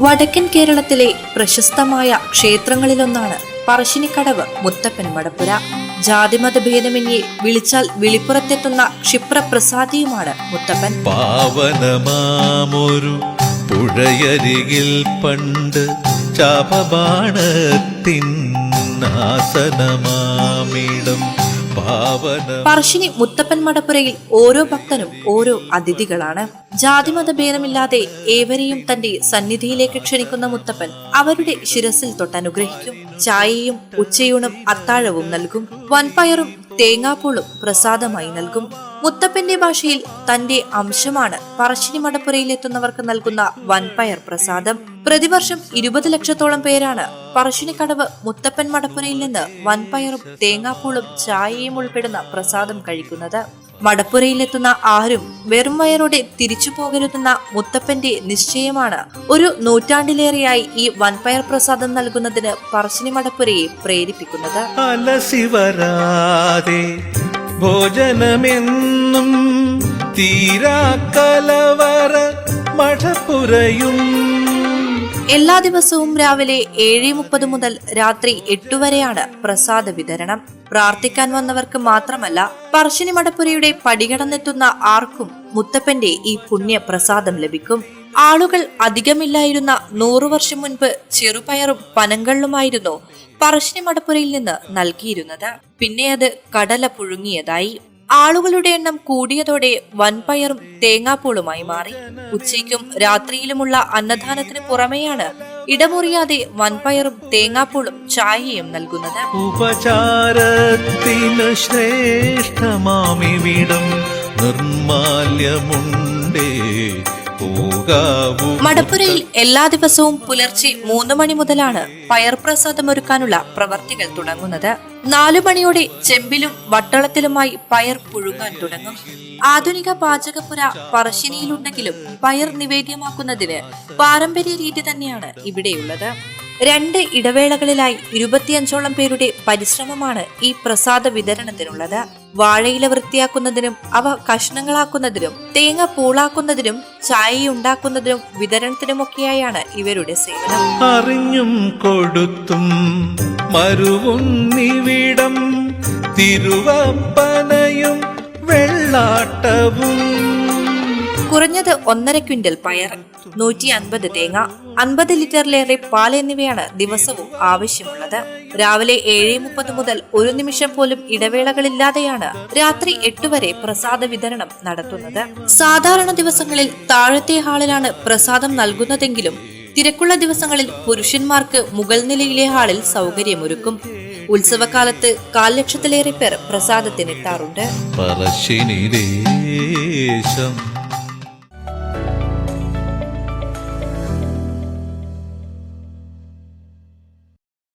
വടക്കൻ കേരളത്തിലെ പ്രശസ്തമായ ക്ഷേത്രങ്ങളിലൊന്നാണ് പറശ്ശിനിക്കടവ് മുത്തപ്പൻ മടപ്പുര. ജാതിമത ഭേദമന്യെ വിളിച്ചാൽ വിളിപ്പുറത്തെത്തുന്ന ക്ഷിപ്രപ്രസാദിയുമാണ് മുത്തപ്പൻ. പാവനമാമൊരു പുഴയരികിൽ പണ്ട് ശാപബാണത്തിനാസനമാമിടം പാവന പറശ്ശിനി മുത്തപ്പൻ മടപ്പുരയിൽ ഓരോ ഭക്തനും ഓരോ അതിഥികളാണ്. ജാതിമത ഭേദമില്ലാതെ ഏവരെയും തന്റെ സന്നിധിയിലേക്ക് ക്ഷണിക്കുന്ന മുത്തപ്പൻ അവരുടെ ശിരസിൽ തൊട്ടനുഗ്രഹിക്കും. ചായയും ഉച്ചയൂണും അത്താഴവും നൽകും. വൻപയറും തേങ്ങാപ്പൂളും പ്രസാദമായി നൽകും. മുത്തപ്പന്റെ ഭാഷയിൽ തന്റെ അംശമാണ് പറശ്ശിനി മടപ്പുരയിലെത്തുന്നവർക്ക് നൽകുന്ന വൻപയർ പ്രസാദം. പ്രതിവർഷം ഇരുപത് ലക്ഷത്തോളം പേരാണ് പറശ്ശിനിക്കടവ് മുത്തപ്പൻ മടപ്പുരയിൽ നിന്ന് വൻപയറും തേങ്ങാപ്പൂളും ചായയും ഉൾപ്പെടുന്ന പ്രസാദം കഴിക്കുന്നത്. മടപ്പുരയിലെത്തുന്ന ആരും വെറും വയറോടെ തിരിച്ചു പോകരുതെന്ന മുത്തപ്പന്റെ നിശ്ചയമാണ്. ഒരു നൂറ്റാണ്ടിലേറെയായി ഈ വൻപയർ പ്രസാദം നൽകുന്നതിന് പറശ്ശിനി മടപ്പുരയെ പ്രേരിപ്പിക്കുന്നത്. ഭോജനമെന്നും എല്ലാ ദിവസവും രാവിലെ ഏഴ് മുപ്പത് മുതൽ രാത്രി എട്ടു വരെയാണ് പ്രസാദ വിതരണം. പ്രാർത്ഥിക്കാൻ വന്നവർക്ക് മാത്രമല്ല പറശ്ശിനി മടപ്പുരയുടെ പടികടന്നെത്തുന്ന ആർക്കും മുത്തപ്പന്റെ ഈ പുണ്യ പ്രസാദം ലഭിക്കും. ആളുകൾ അധികമില്ലായിരുന്ന നൂറു വർഷം മുൻപ് ചെറുപയറും പനങ്കള്ളുമായിരുന്നു പറശ്ശിനി മടപ്പുരയിൽ നിന്ന് നൽകിയിരുന്നത്. പിന്നെ അത് കടല പുഴുങ്ങിയതായി. ആളുകളുടെ എണ്ണം കൂടിയതോടെ വൻപയറും തേങ്ങാപ്പൂളുമായി മാറി. ഉച്ചയ്ക്കും രാത്രിയിലുമുള്ള അന്നദാനത്തിന് പുറമെയാണ് ഇടമുറിയാതെ വൻപയറും തേങ്ങാപ്പൂളും ചായയും നൽകുന്നത്. ഉപചാരത്തിന് ശ്രേഷ്ഠമാമിവിടം നിർമാല്യമുണ്ടേ മടപ്പുരയിൽ എല്ലാ ദിവസവും പുലർച്ചെ മൂന്ന് മണി മുതലാണ് പയർ പ്രസാദം ഒരുക്കാനുള്ള പ്രവർത്തികൾ തുടങ്ങുന്നത്. നാലു മണിയോടെ ചെമ്പിലും വട്ടളത്തിലുമായി പയർ പുഴുങ്ങാൻ തുടങ്ങും. ആധുനിക പാചകപ്പുര പറശ്ശിനിയിലുണ്ടെങ്കിലും പയർ നിവേദ്യമാക്കുന്നതിന് പാരമ്പര്യ രീതി തന്നെയാണ് ഇവിടെയുള്ളത്. രണ്ട് ഇടവേളകളിലായി ഇരുപത്തിയഞ്ചോളം പേരുടെ പരിശ്രമമാണ് ഈ പ്രസാദ വിതരണത്തിനുള്ളത്. വാഴയില വൃത്തിയാക്കുന്നതിനും അവ കഷ്ണങ്ങളാക്കുന്നതിനും തേങ്ങ പൂളാക്കുന്നതിനും ചായയുണ്ടാക്കുന്നതിനും വിതരണത്തിനുമൊക്കെയായാണ് ഇവരുടെ സേവനം. അറിഞ്ഞും കൊടുത്തും മരുവുന്നിവിടം തിരുവപ്പനയും വെള്ളാട്ടവും കുറഞ്ഞത് ഒന്നര ക്വിന്റൽ പയർ നൂറ്റി അൻപത് തേങ്ങ അൻപത് ലിറ്ററിലേറെ പാൽ എന്നിവയാണ് ദിവസവും ആവശ്യമുള്ളത്. രാവിലെ ഏഴ് മുപ്പത് മുതൽ ഒരു നിമിഷം പോലും ഇടവേളകളില്ലാതെയാണ് രാത്രി എട്ട് വരെ പ്രസാദ വിതരണം നടത്തുന്നത്. സാധാരണ ദിവസങ്ങളിൽ താഴത്തെ ഹാളിലാണ് പ്രസാദം നൽകുന്നതെങ്കിലും തിരക്കുള്ള ദിവസങ്ങളിൽ പുരുഷന്മാർക്ക് മുകൾ നിലയിലെ ഹാളിൽ സൗകര്യമൊരുക്കും. ഉത്സവകാലത്ത് കാൽ ലക്ഷത്തിലേറെ പേർ പ്രസാദത്തിനെത്താറുണ്ട്.